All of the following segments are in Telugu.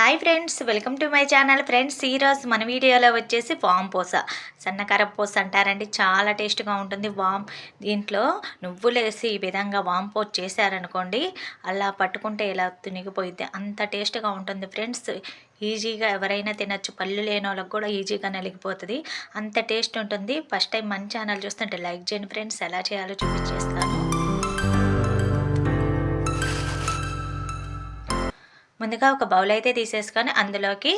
Hi friends welcome to my channel. Friends ఈరోజు మన వీడియోలో వచ్చేసి వామ్ పూస. సన్నకార పూస అంటారండి. చాలా టేస్ట్గా ఉంటుంది వామ్. దీంట్లో నువ్వులేసి ఈ విధంగా వామ్ పోస్ చేశారనుకోండి అలా పట్టుకుంటే ఇలా తునిగిపోయింది అంత టేస్ట్గా ఉంటుంది ఫ్రెండ్స్. ఈజీగా ఎవరైనా తినచ్చు. పళ్ళు లేని వాళ్ళకి కూడా ఈజీగా నలిగిపోతుంది. అంత టేస్ట్ ఉంటుంది. ఫస్ట్ టైం మన ఛానల్ చూస్తుంటే లైక్ చేయండి ఫ్రెండ్స్. ఎలా చేయాలో చూపించేస్తాను. ముందుగా ఒక బౌల్ అయితే తీసేసుకొని అందులోకి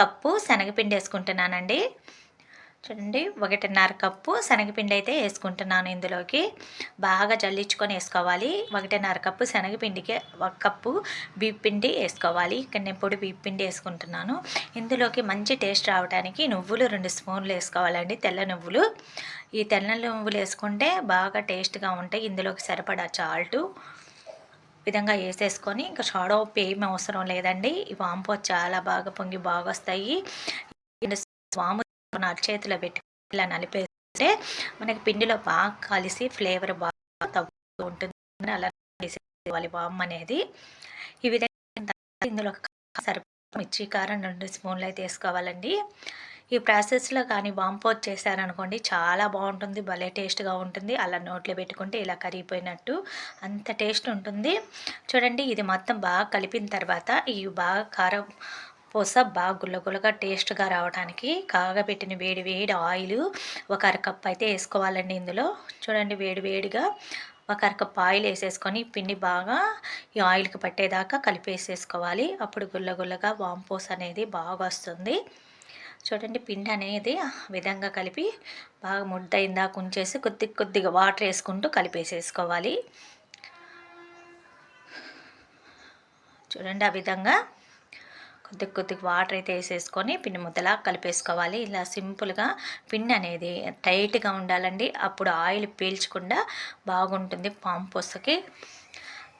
కప్పు శనగపిండి వేసుకుంటున్నానండి. చూడండి ఒకటిన్నర కప్పు శనగపిండి అయితే వేసుకుంటున్నాను ఇందులోకి. బాగా జల్లించుకొని వేసుకోవాలి. ఒకటిన్నర కప్పు శనగపిండికి ఒక కప్పు పిండి వేసుకోవాలి. ఇక్కడ నేను పొడి పిండి వేసుకుంటున్నాను. ఇందులోకి మంచి టేస్ట్ రావడానికి నువ్వులు రెండు స్పూన్లు వేసుకోవాలండి తెల్ల నువ్వులు. ఈ తెల్ల నువ్వులు వేసుకుంటే బాగా టేస్ట్గా ఉంటాయి. ఇందులోకి సరిపడా చాల్టు విధంగా వేసేసుకొని ఇంకా షాడో ఉప్పు అవసరం లేదండి. ఈ వాంపు చాలా బాగా పొంగి బాగా వస్తాయి వాము చేతిలో పెట్టి ఇలా నలిపేస్తే మనకి పిండిలో బాగా కలిసి ఫ్లేవర్ బాగా తగ్గుతూ ఉంటుంది. అలా వేసేవాలి వామ్ అనేది. ఈ విధంగా ఇందులో సరిపడా మిర్చి కారం రెండు స్పూన్లు అయితే వేసుకోవాలండి. ఈ ప్రాసెస్లో కానీ వాంపోత్ చేశారనుకోండి చాలా బాగుంటుంది భలే టేస్ట్గా ఉంటుంది. అలా నోట్లో పెట్టుకుంటే ఇలా కరిగిపోయినట్టు అంత టేస్ట్ ఉంటుంది. చూడండి ఇది మొత్తం బాగా కలిపిన తర్వాత ఈ బాగా కారం పూస బాగా గుల్లగుల్లగా టేస్ట్గా రావడానికి కాగబెట్టిన వేడి వేడి ఆయిల్ ఒక అరకప్ అయితే వేసుకోవాలండి ఇందులో. చూడండి వేడి వేడిగా ఒక అరకప్ ఆయిల్ వేసేసుకొని పిండి బాగా ఈ ఆయిల్కి పట్టేదాకా కలిపేసేసుకోవాలి. అప్పుడు గుల్లగుల్లగా వాంపోస్ అనేది బాగా వస్తుంది. చూడండి పిండి అనేది విధంగా కలిపి బాగా ముద్ద ఇందాక ఉంచేసి కొద్ది కొద్దిగా వాటర్ వేసుకుంటూ కలిపేసేసుకోవాలి. చూడండి ఆ విధంగా కొద్ది కొద్దిగా వాటర్ అయితే వేసేసుకొని పిండి ముద్దలా కలిపేసుకోవాలి. ఇలా సింపుల్గా పిండి అనేది టైట్గా ఉండాలండి. అప్పుడు ఆయిల్ పీల్చకుండా బాగుంటుంది పాంపొసకి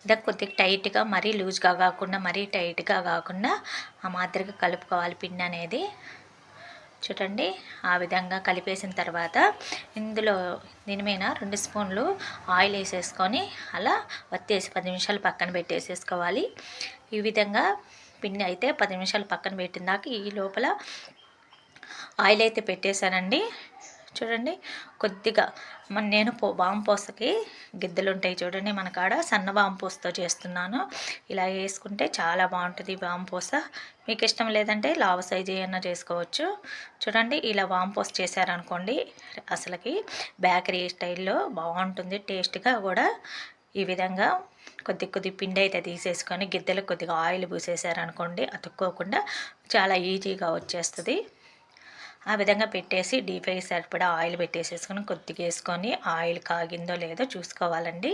ఇదే కొద్దిగా టైట్గా మరీ లూజ్గా కాకుండా మరీ టైట్గా కాకుండా ఆ మాదిరిగా కలుపుకోవాలి పిండి అనేది. చూడండి ఆ విధంగా కలిపేసిన తర్వాత ఇందులో దీని మీద రెండు స్పూన్లు ఆయిల్ వేసేసుకొని అలా వత్తేసి పది నిమిషాలు పక్కన పెట్టేసేసుకోవాలి. ఈ విధంగా పిండి అయితే పది నిమిషాలు పక్కన పెట్టిన దాకా ఈ లోపల ఆయిల్ అయితే పెట్టేశానండి. చూడండి. కొద్దిగా మన నేను పో వాంపోసకి గిద్దలు ఉంటాయి చూడండి మన కాడ. సన్న వాంపోసతో చేస్తున్నాను. ఇలా వేసుకుంటే చాలా బాగుంటుంది వాంపోస మీకు ఇష్టం లేదంటే లావ సైజ్ ఏమైనా చేసుకోవచ్చు. చూడండి ఇలా వాంపోస్ చేశారనుకోండి అసలుకి బేకరీ స్టైల్లో బాగుంటుంది. టేస్ట్గా కూడా ఈ విధంగా కొద్ది కొద్ది పిండి అయితే తీసేసుకొని గిద్దెలు కొద్దిగా ఆయిల్ పూసేసారనుకోండి అతుక్కోకుండా చాలా ఈజీగా వచ్చేస్తుంది. ఆ విధంగా పెట్టేసి డీప్ ఫ్రై సరిపడా ఆయిల్ పెట్టేసేసుకొని కొద్దిగా వేసుకొని ఆయిల్ కాగిందో లేదో చూసుకోవాలండి.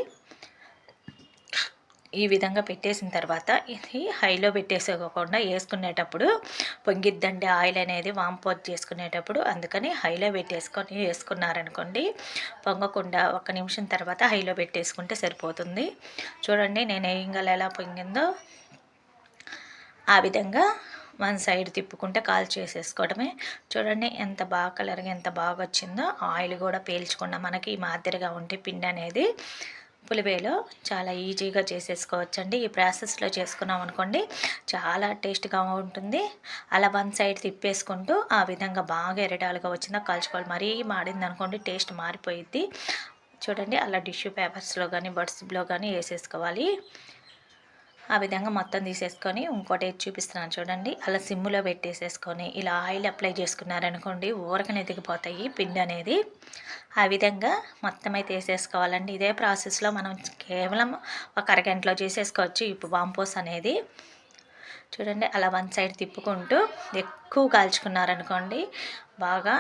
ఈ విధంగా పెట్టేసిన తర్వాత ఇది హైలో పెట్టేసుకోకుండా వేసుకునేటప్పుడు పొంగిద్దండి ఆయిల్ అనేది వాంపోత్ చేసుకునేటప్పుడు. అందుకని హైలో పెట్టేసుకొని వేసుకున్నారనుకోండి పొంగకుండా ఒక నిమిషం తర్వాత హైలో పెట్టేసుకుంటే సరిపోతుంది. చూడండి నేను వేయంగల ఎలా పొంగిందో. ఆ విధంగా వన్ సైడ్ తిప్పుకుంటే కాల్ చేసేసుకోవడమే. చూడండి ఎంత బాగా కలర్గా ఎంత బాగా వచ్చిందో. ఆయిల్ కూడా పీల్చకుండా మనకి ఈ మాదిరిగా ఉంటే పిండి అనేది పులివేలో చాలా ఈజీగా చేసేసుకోవచ్చండి. ఈ ప్రాసెస్లో చేసుకున్నాం అనుకోండి చాలా టేస్ట్గా ఉంటుంది. అలా వన్ సైడ్ తిప్పేసుకుంటూ ఆ విధంగా బాగా ఎరడాలుగా వచ్చిందో కాల్చుకోవాలి. మరీ మాడింది అనుకోండి టేస్ట్ మారిపోయిద్ది. చూడండి అలా టిష్యూ పేపర్స్లో కానీ బడ్స్లో కానీ వేసేసుకోవాలి. ఆ విధంగా మొత్తం తీసేసుకొని ఇంకోటి చూపిస్తున్నాను చూడండి. అలా సిమ్ములో పెట్టేసేసుకొని ఇలా ఆయిల్ అప్లై చేసుకున్నారనుకోండి ఊరకనే దిగిపోతాయి పిండి అనేది. ఆ విధంగా మొత్తం అయితే వేసేసుకోవాలండి. ఇదే ప్రాసెస్లో మనం కేవలం ఒక అరగంటలో చేసేసుకోవచ్చు ఇప్పుడు వాంపోస్ అనేది. చూడండి అలా వన్ సైడ్ తిప్పుకుంటూ ఎక్కువ కాల్చుకున్నారనుకోండి బాగా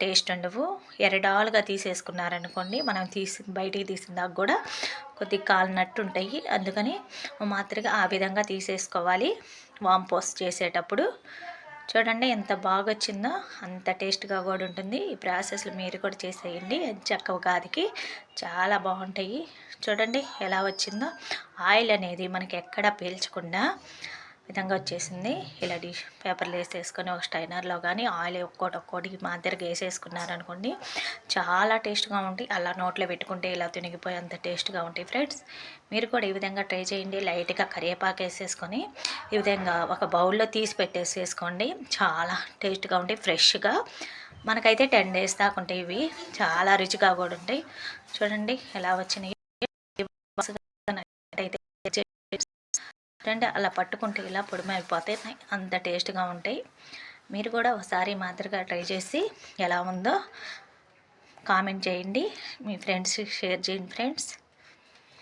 టేస్ట్ ఉండవు. ఎరడాలుగా తీసేసుకున్నారనుకోండి మనం తీసి బయటికి తీసిన దాకా కూడా కొద్దిగా కాలినట్టు ఉంటాయి అందుకని మాత్రగా ఆ విధంగా తీసేసుకోవాలి. వాంపోస్ చేసేటప్పుడు. చూడండి ఎంత బాగా వచ్చిందో అంత టేస్ట్గా కూడా ఉంటుంది. ఈ ప్రాసెస్లు మీరు కూడా చేసేయండి. చక్క ఉగాదికి చాలా బాగుంటాయి. చూడండి ఎలా వచ్చిందో. ఆయిల్ అనేది మనకి ఎక్కడ పీల్చకుండా విధంగా వచ్చేసింది. ఇలా డిష్ పేపర్లు వేసేసుకొని ఒక స్టైనర్లో కానీ ఆయిల్ ఒక్కోటి ఒక్కోటి మాదిరిగా వేసేసుకున్నారనుకోండి చాలా టేస్ట్గా ఉంటాయి. అలా నోట్లో పెట్టుకుంటే ఇలా తునిగిపోయేంత టేస్ట్గా ఉంటాయి ఫ్రెండ్స్. మీరు కూడా ఈ విధంగా ట్రై చేయండి. లైట్గా కరివేపాకు వేసేసుకొని ఈ విధంగా ఒక బౌల్లో తీసి పెట్టేసేసుకోండి. చాలా టేస్ట్గా ఉంటాయి. ఫ్రెష్గా. మనకైతే టెన్ డేస్ దాకా ఉంటాయి ఇవి. చాలా రుచిగా కూడా ఉంటాయి. చూడండి ఎలా వచ్చినాయి. చూడండి అలా పట్టుకుంటే ఇలా పొడిమైపోతాయి అంత టేస్ట్గా ఉంటాయి. మీరు కూడా ఒకసారి మాదిరిగా ట్రై చేసి ఎలా ఉందో కామెంట్ చేయండి. మీ ఫ్రెండ్స్కి షేర్ చేయండి ఫ్రెండ్స్.